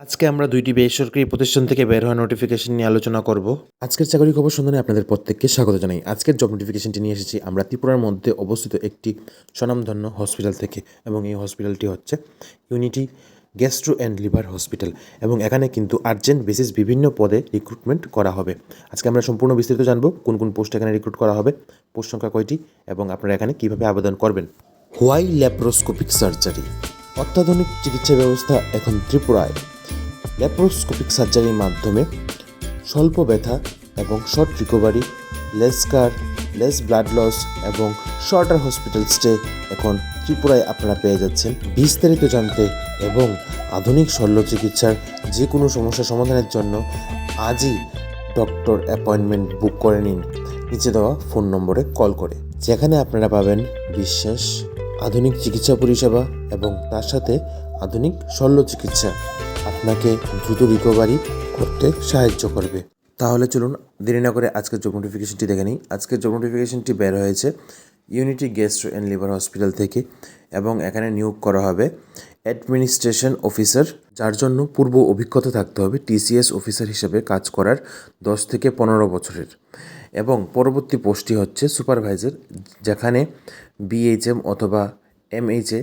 আজকে আমরা দুইটি বেসরকারি প্রতিষ্ঠান থেকে বের হওয়া নোটিফিকেশন নিয়ে আলোচনা করব। আজকের চাকরি খবর সন্ধানে আপনাদের প্রত্যেককে স্বাগত জানাই। আজকের জব নোটিফিকেশনটি নিয়ে এসেছি আমরা ত্রিপুরার মধ্যে অবস্থিত একটি স্বনামধন্য হসপিটাল থেকে এবং এই হসপিটালটি হচ্ছে Unity gastro and liver hospital এবং এখানে কিন্তু আর্জেন্ট বেসিস বিভিন্ন পদে রিক্রুটমেন্ট করা হবে। আজকে আমরা সম্পূর্ণ বিস্তারিত জানব কোন কোন পোস্ট এখানে রিক্রুট করা হবে পোস্ট সংখ্যা কয়টি এবং আপনারা এখানে কীভাবে আবেদন করবেন। হোয়াই ল্যাপ্রোস্কোপিক সার্জারি অত্যাধুনিক চিকিৎসা ব্যবস্থা এখন ত্রিপুরায়। ল্যাপ্রোস্কোপিক সার্জারির মাধ্যমে স্বল্প ব্যথা এবং short recovery, less scar less blood loss এবং শর্টার হসপিটাল স্টে এখন ত্রিপুরায় আপনারা পেয়ে যাচ্ছেন। বিস্তারিত জানতে এবং আধুনিক শল্য চিকিৎসার যে কোনো সমস্যা সমাধানের জন্য আজই ডক্টর অ্যাপয়েন্টমেন্ট বুক করে নিন। নিচে দেওয়া ফোন নম্বরে কল করে। যেখানে আপনারা পাবেন বিশ্বাস আধুনিক চিকিৎসা পরিষেবা এবং তার সাথে আধুনিক শল্য চিকিৎসা আপনাকে দ্রুত রিকভারি করতে সাহায্য করবে। তাহলে চলুন দেরি না করে আজকের জব নোটিফিকেশনটি দেখে নিই। আজকের জব নোটিফিকেশনটি বের হয়েছে Unity gastro and liver hospital থেকে এবং এখানে নিয়োগ করা হবে অ্যাডমিনিস্ট্রেশন অফিসার যার জন্য পূর্ব অভিজ্ঞতা থাকতে হবে টিসিএস অফিসার হিসেবে কাজ করার দশ থেকে পনেরো বছরের। এবং পরবর্তী পোস্টটি হচ্ছে সুপারভাইজার যেখানে বিএইচএম অথবা এমএইচএ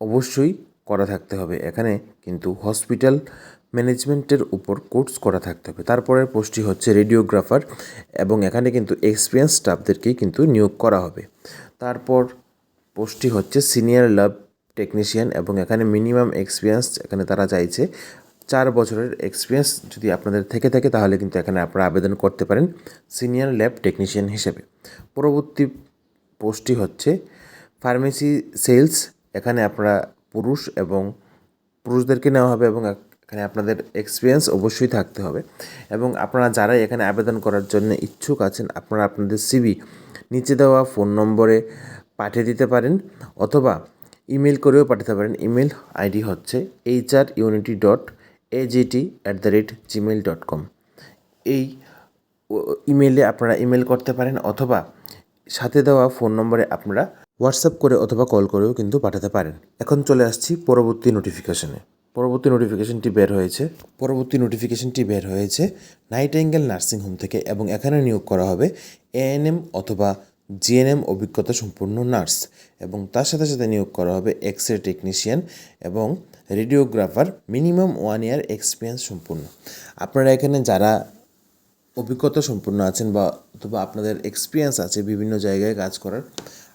অবশ্যই করা থাকতে হবে। এখানে কিন্তু হসপিটাল ম্যানেজমেন্টের উপর কোর্স করা থাকতে হবে। তারপরের পোস্টটি হচ্ছে রেডিওগ্রাফার এবং এখানে কিন্তু এক্সপিরিয়েন্স স্টাফদেরকেই কিন্তু নিয়োগ করা হবে। তারপর পোস্টটি হচ্ছে সিনিয়র ল্যাব টেকনিশিয়ান এবং এখানে মিনিমাম এক্সপিরিয়েন্স এখানে তারা চাইছে চার বছরের এক্সপিরিয়েন্স। যদি আপনাদের থেকে থাকে তাহলে কিন্তু এখানে আপনারা আবেদন করতে পারেন সিনিয়র ল্যাব টেকনিশিয়ান হিসেবে। পরবর্তী পোস্টটি হচ্ছে ফার্মেসি সেলস। এখানে আপনারা পুরুষ এবং পুরুষদেরকে নেওয়া হবে এবং এখানে আপনাদের এক্সপিরিয়েন্স অবশ্যই থাকতে হবে। এবং আপনারা যারাই এখানে আবেদন করার জন্য ইচ্ছুক আছেন, আপনারা আপনাদের সিবি নিচে দেওয়া ফোন নম্বরে পাঠিয়ে দিতে পারেন অথবা ইমেল করেও পাঠাতে পারেন। ইমেল আইডি হচ্ছে H R Unity dot A AGT at the rate Gmail dot com এই ইমেলে আপনারা ইমেল করতে পারেন অথবা সাথে দেওয়া ফোন নম্বরে আপনারা হোয়াটসঅ্যাপ করে অথবা কল করেও কিন্তু পাঠাতে পারেন। এখন চলে আসছি পরবর্তী নোটিফিকেশনে পরবর্তী নোটিফিকেশনটি বের হয়েছে। পরবর্তী নোটিফিকেশনটি বের হয়েছে নাইট অ্যাঙ্গেল নার্সিং হোম থেকে এবং এখানে নিয়োগ করা হবে এএনএম অথবা জিএনএম অভিজ্ঞতা সম্পূর্ণ নার্স এবং তার সাথে সাথে নিয়োগ করা হবে এক্স রে টেকনিশিয়ান এবং radiographer minimum one year experience সম্পূর্ণ আপনারা এখানে যারা অভিজ্ঞতা সম্পন্ন আছেন বা অথবা আপনাদের এক্সপিরিয়েন্স আছে বিভিন্ন জায়গায় কাজ করার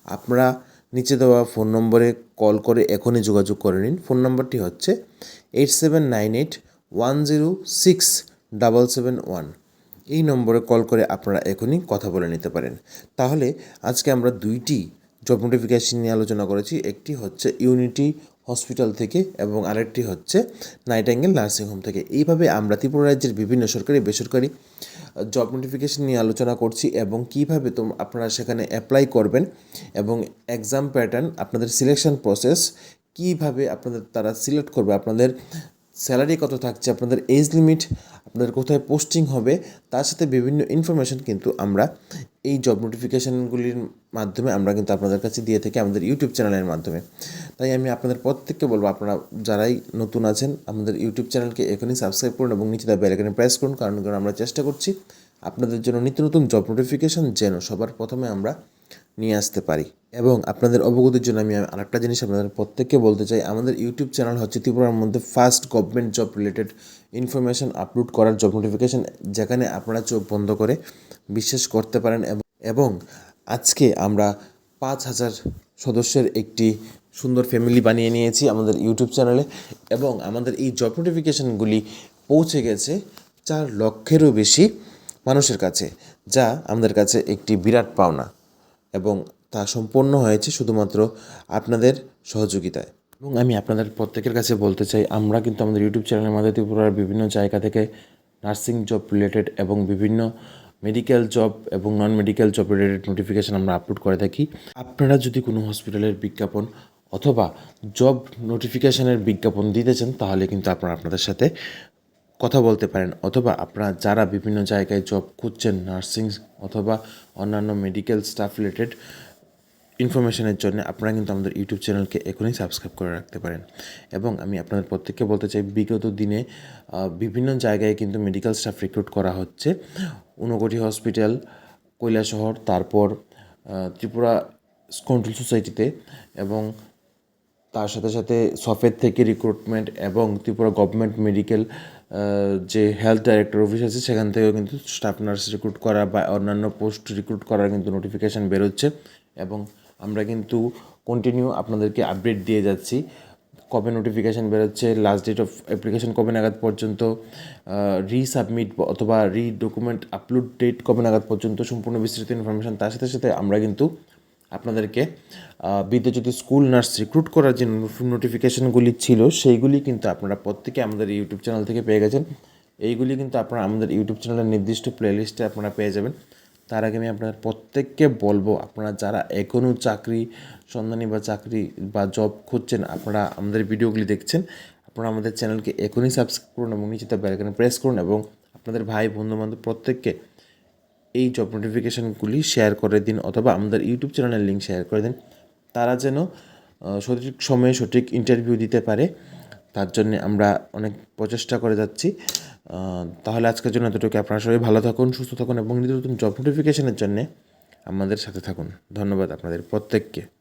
আপনারা নিচে দেওয়া ফোন নম্বরে কল করে এখনই যোগাযোগ করে নিন। ফোন নম্বরটি হচ্ছে eight seven nine eight one zero six double seven one. এই নম্বরে কল করে আপনারা এখনই কথা বলে নিতে পারেন। তাহলে আজকে আমরা দুইটি জব নোটিফিকেশন নিয়ে আলোচনা করেছি। একটি হচ্ছে ইউনিটি হসপিটাল থেকে এবং আরেকটি হচ্ছে নাইট নার্সিংহোম নার্সিং হোম থেকে। এইভাবে আমরা ত্রিপুরা রাজ্যের বিভিন্ন সরকারি, বেসরকারি জব নোটিফিকেশন নিয়ে আলোচনা করছি এবং কীভাবে তোম, আপনারা সেখানে অ্যাপ্লাই করবেন এবং এক্সাম প্যাটার্ন আপনাদের সিলেকশন প্রসেস কীভাবে আপনাদের, তারা সিলেক্ট করবে, আপনাদের স্যালারি কত থাকছে, আপনাদের এজ লিমিট, আপনাদের কোথায় পোস্টিং হবে, তার সাথে বিভিন্ন ইনফরমেশন কিন্তু আমরা এই জব নোটিফিকেশানগুলির মাধ্যমে আমরা কিন্তু আপনাদের কাছে দিয়ে থাকি আমাদের ইউটিউব চ্যানেলের মাধ্যমে। তাই আমি আপনাদের প্রত্যেককে বলব, আপনারা যারাই নতুন আছেন, আমাদের ইউটিউব চ্যানেলকে এখনই সাবস্ক্রাইব করুন এবং নিচে বেল আইকনে প্রেস করুন, কারণ কারণ আমরা চেষ্টা করছি আপনাদের জন্য নিত্য নতুন জব নোটিফিকেশান যেন সবার প্রথমে আমরা নিয়ে আসতে পারি। এবং আপনাদের অবগতির জন্য আমি আরেকটা জিনিস আপনাদের প্রত্যেককে বলতে চাই। আমাদের ইউটিউব চ্যানেল হচ্ছে ত্রিপুরার মধ্যে first government job related information upload করার জব নোটিফিকেশান যেখানে আপনারা চোখ বন্ধ করে বিশ্বাস করতে পারেন এবং আজকে আমরা পাঁচ হাজার সদস্যের একটি সুন্দর ফ্যামিলি বানিয়ে নিয়েছি আমাদের ইউটিউব চ্যানেলে এবং আমাদের এই জব নোটিফিকেশানগুলি পৌঁছে গেছে চার লক্ষেরও বেশি মানুষের কাছে, যা আমাদের কাছে একটি বিরাট পাওনা। এবং তা সম্পন্ন হয়েছে শুধুমাত্র আপনাদের সহযোগিতায়। এবং আমি আপনাদের প্রত্যেকের কাছে বলতে চাই, আমরা কিন্তু আমাদের ইউটিউব চ্যানেলের মাধ্যমে ত্রিপুরার বিভিন্ন জায়গা থেকে নার্সিং জব রিলেটেড এবং বিভিন্ন মেডিকেল জব এবং non medical job related notification আমরা আপলোড করে থাকি। আপনারা যদি কোনো হসপিটালের বিজ্ঞাপন অথবা জব নোটিফিকেশানের বিজ্ঞাপন দিতে চান, তাহলে কিন্তু আপনারা আপনাদের সাথে কথা বলতে পারেন। অথবা আপনারা যারা বিভিন্ন জায়গায় জব খুঁজছেন নার্সিং অথবা অন্যান্য মেডিকেল স্টাফ রিলেটেড ইনফরমেশনের জন্য আপনারা কিন্তু আমাদের ইউটিউব চ্যানেলকে এখনই সাবস্ক্রাইব করে রাখতে পারেন। এবং আমি আপনাদের প্রত্যেককে বলতে চাই, বিগত দিনে বিভিন্ন জায়গায় কিন্তু মেডিকেল স্টাফ রিক্রুট করা হচ্ছে। ঊনকোটি হসপিটাল কৈলাসহর তারপর ত্রিপুরা কন্ট্রোল সোসাইটিতে এবং তার সাথে সাথে সফেদ থেকে রিক্রুটমেন্ট এবং ত্রিপুরা গভর্নমেন্ট মেডিকেল যে হেলথ ডাইরেক্টর অফিস আছে, সেখান থেকেও কিন্তু স্টাফ নার্স রিক্রুট করা বা অন্যান্য পোস্ট রিক্রুট করার কিন্তু নোটিফিকেশান বেরোচ্ছে। এবং আমরা কিন্তু কন্টিনিউ আপনাদেরকে আপডেট দিয়ে যাচ্ছি। কবে নোটিফিকেশান বেরোচ্ছে লাস্ট ডেট অফ অ্যাপ্লিকেশন কবে নাগাদ পর্যন্ত রিসাবমিট অথবা রি ডকুমেন্ট আপলোড ডেট কবে নাগাদ পর্যন্ত সম্পূর্ণ বিস্তৃত ইনফরমেশান তার সাথে সাথে আমরা কিন্তু আপনাদেরকে বিদ্যাজ্যোতি স্কুল নার্স রিক্রুট করার যে নোটিফিকেশনগুলি ছিল, সেইগুলি কিন্তু আপনারা প্রত্যেকে আমাদের ইউটিউব চ্যানেল থেকে পেয়ে গেছেন। এইগুলি কিন্তু আপনারা আমাদের ইউটিউব চ্যানেলের নির্দিষ্ট প্লেলিস্টে আপনারা পেয়ে যাবেন। তার আগে আমি আপনাদের প্রত্যেককে বলব, আপনারা যারা এখনও চাকরি, সন্ধানী বা চাকরি বা জব খুঁজছেন, আপনারা আমাদের ভিডিওগুলি দেখছেন, আপনারা আমাদের চ্যানেলকে এখনই সাবস্ক্রাইব করুন এবং নিচে বেলাইকনে প্রেস করুন এবং আপনাদের ভাই, বন্ধু, বান্ধব প্রত্যেককে এই জব নোটিফিকেশানগুলি শেয়ার করে দিন অথবা আমাদের ইউটিউব চ্যানেলের লিঙ্ক শেয়ার করে দিন। তারা যেন সঠিক সময়ে সঠিক ইন্টারভিউ দিতে পারে, তার জন্য আমরা অনেক প্রচেষ্টা করে যাচ্ছি। তাহলে আজকের জন্য এতটুকু। আপনারা সবাই ভালো থাকুন, সুস্থ থাকুন এবং নিত্য নতুন জব নোটিফিকেশানের জন্যে আমাদের সাথে থাকুন। ধন্যবাদ আপনাদের প্রত্যেককে।